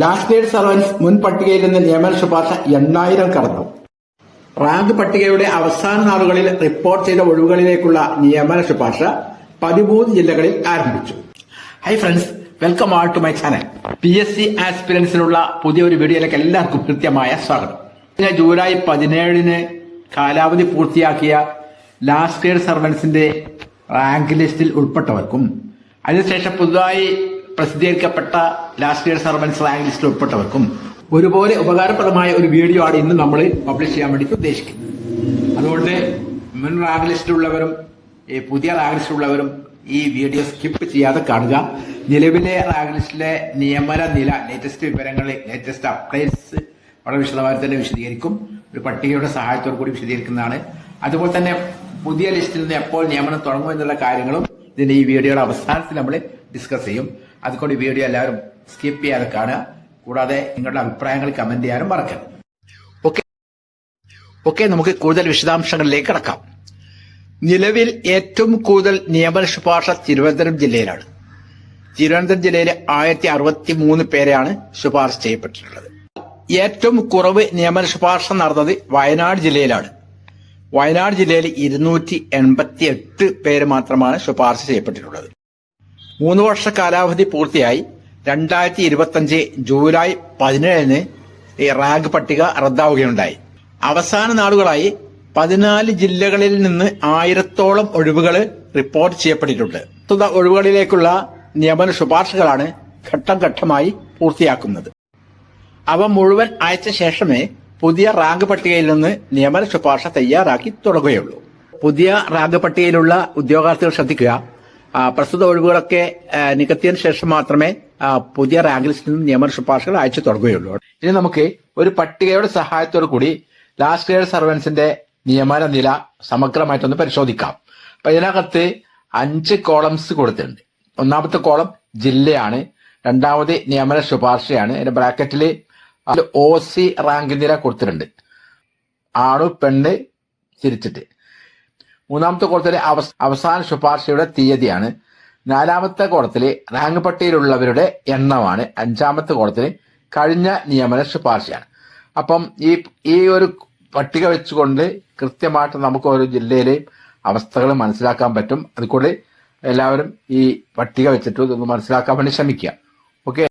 Last date servants മുൻ പട്ടികയിൽ നിന്ന് നിയമന ശുപാർശ എണ്ണായിരം കടന്നു. റാങ്ക് പട്ടികയുടെ അവസാന നാളുകളിൽ റിപ്പോർട്ട് ചെയ്ത ഒഴിവുകളിലേക്കുള്ള നിയമന ശുപാർശ പതിമൂന്ന് ജില്ലകളിൽ ആരംഭിച്ചു. Hi friends welcome all to my channel P S C ആസ്പിരൻസിനുള്ള പുതിയൊരു വീഡിയോയിലേക്ക് എല്ലാവർക്കും കൃത്യമായ സ്വാഗതം. കഴിഞ്ഞ ജൂലൈ പതിനേഴിന് കാലാവധി പൂർത്തിയാക്കിയ ലാസ്റ്റ് ഇയർ സർവൻസിന്റെ റാങ്ക് ലിസ്റ്റിൽ ഉൾപ്പെട്ടവർക്കും അതിനുശേഷം പുതുതായി പ്രസിദ്ധീകരിക്കപ്പെട്ട ലാസ്റ്റ് ഇയർ സർവൻസ് റാങ്ക് ലിസ്റ്റിൽ ഉൾപ്പെട്ടവർക്കും ഒരുപോലെ ഉപകാരപ്രദമായ ഒരു വീഡിയോ ആണ് ഇന്ന് നമ്മൾ പബ്ലിഷ് ചെയ്യാൻ വേണ്ടി ഉദ്ദേശിക്കുന്നത്. അതുകൊണ്ട് മുൻ റാങ്ക് ലിസ്റ്റിലുള്ളവരും ഈ പുതിയ റാങ്ക് ലിസ്റ്റിലുള്ളവരും ഈ വീഡിയോ സ്കിപ്പ് ചെയ്യാതെ കാണുക. നിലവിലെ റാങ്ക് ലിസ്റ്റിലെ നിയമന നില ലേറ്റസ്റ്റ് വിവരങ്ങൾ ലേറ്റസ്റ്റ് അപ്ഡേറ്റ്സ് വളരെ വിശദമായി തന്നെ വിശദീകരിക്കും. ഒരു പട്ടികയുടെ സഹായത്തോടു കൂടി വിശദീകരിക്കുന്നതാണ്. അതുപോലെ തന്നെ പുതിയ ലിസ്റ്റിൽ നിന്ന് എപ്പോൾ നിയമനം തുടങ്ങും എന്നുള്ള കാര്യങ്ങളും ഇതിന്റെ ഈ വീഡിയോയുടെ അവസാനത്തിൽ നമ്മൾ ഡിസ്കസ് ചെയ്യും. അതുകൊണ്ട് ഈ വീഡിയോ എല്ലാവരും സ്കിപ്പ് ചെയ്യാതെ കാണുക. കൂടാതെ നിങ്ങളുടെ അഭിപ്രായങ്ങൾ കമന്റ് ചെയ്യാനും മറക്കരുത്. ഓക്കെ ഓക്കെ നമുക്ക് കൂടുതൽ വിശദാംശങ്ങളിലേക്ക് കടക്കാം. നിലവിൽ ഏറ്റവും കൂടുതൽ നിയമന ശുപാർശ തിരുവനന്തപുരം ജില്ലയിലാണ്. തിരുവനന്തപുരം ജില്ലയിലെ ആയിരത്തി അറുപത്തി മൂന്ന് പേരെയാണ് ശുപാർശ ചെയ്യപ്പെട്ടിട്ടുള്ളത്. ഏറ്റവും കുറവ് നിയമന ശുപാർശ നടന്നത് വയനാട് ജില്ലയിലാണ്. വയനാട് ജില്ലയിൽ ഇരുന്നൂറ്റി എൺപത്തി എട്ട് പേര് മാത്രമാണ് ശുപാർശ ചെയ്യപ്പെട്ടിട്ടുള്ളത്. മൂന്ന് വർഷ കാലാവധി പൂർത്തിയായി. രണ്ടായിരത്തി ഇരുപത്തിയഞ്ച് ജൂലൈ പതിനേഴിന് ഈ റാങ്ക് പട്ടിക റദ്ദാവുകയുണ്ടായി. അവസാന നാളുകളായി പതിനാല് ജില്ലകളിൽ നിന്ന് ആയിരത്തോളം ഒഴിവുകൾ റിപ്പോർട്ട് ചെയ്യപ്പെട്ടിട്ടുണ്ട്. പ്രസ്തുത ഒഴിവുകളിലേക്കുള്ള നിയമന ശുപാർശകളാണ് ഘട്ടം ഘട്ടമായി പൂർത്തിയാക്കുന്നത്. അവ മുഴുവൻ അയച്ച ശേഷമേ പുതിയ റാങ്ക് പട്ടികയിൽ നിന്ന് നിയമന ശുപാർശ തയ്യാറാക്കി തുടങ്ങുകയുള്ളൂ. പുതിയ റാങ്ക് പട്ടികയിലുള്ള ഉദ്യോഗാർത്ഥികൾ ശ്രദ്ധിക്കുക. പ്രസ്തുത ഒഴിവുകളൊക്കെ നികത്തിയതിനു ശേഷം മാത്രമേ പുതിയ റാങ്ക് ലിസ്റ്റിൽ നിന്ന് നിയമന ശുപാർശകൾ അയച്ചു തുടങ്ങുകയുള്ളൂ. ഇനി നമുക്ക് ഒരു പട്ടികയുടെ സഹായത്തോടു കൂടി ലാസ്റ്റ് ഗ്രേഡ് സർവൻസിന്റെ നിയമന നില സമഗ്രമായിട്ടൊന്ന് പരിശോധിക്കാം. അപ്പൊ ഇതിനകത്ത് അഞ്ച് കോളംസ് കൊടുത്തിട്ടുണ്ട്. ഒന്നാമത്തെ കോളം ജില്ലയാണ്. രണ്ടാമത് നിയമന ശുപാർശയാണ്. അതിന്റെ ബ്രാക്കറ്റിൽ ഒ സി റാങ്ക് നില കൊടുത്തിട്ടുണ്ട്. ആണു പെണ്ണ് തിരിച്ചിട്ട്. മൂന്നാമത്തെ കോളത്തിലെ അവസാന ശുപാർശയുടെ തീയതിയാണ്. നാലാമത്തെ കോളത്തിലെ റാങ്ക് പട്ടികയിലുള്ളവരുടെ എണ്ണമാണ് അഞ്ചാമത്തെ കോളത്തിലെ കഴിഞ്ഞ നിയമന ശുപാർശയാണ്. അപ്പം ഈ ഈ ഒരു പട്ടിക വെച്ചുകൊണ്ട് കൃത്യമായിട്ട് നമുക്ക് ഓരോ ജില്ലയിലെ അവസ്ഥകൾ മനസ്സിലാക്കാൻ പറ്റും. അതുകൊണ്ട് എല്ലാവരും ഈ പട്ടിക വെച്ചിട്ട് ഇതൊന്ന് മനസ്സിലാക്കാൻ വേണ്ടി ശ്രമിക്കുക. ഓക്കെ?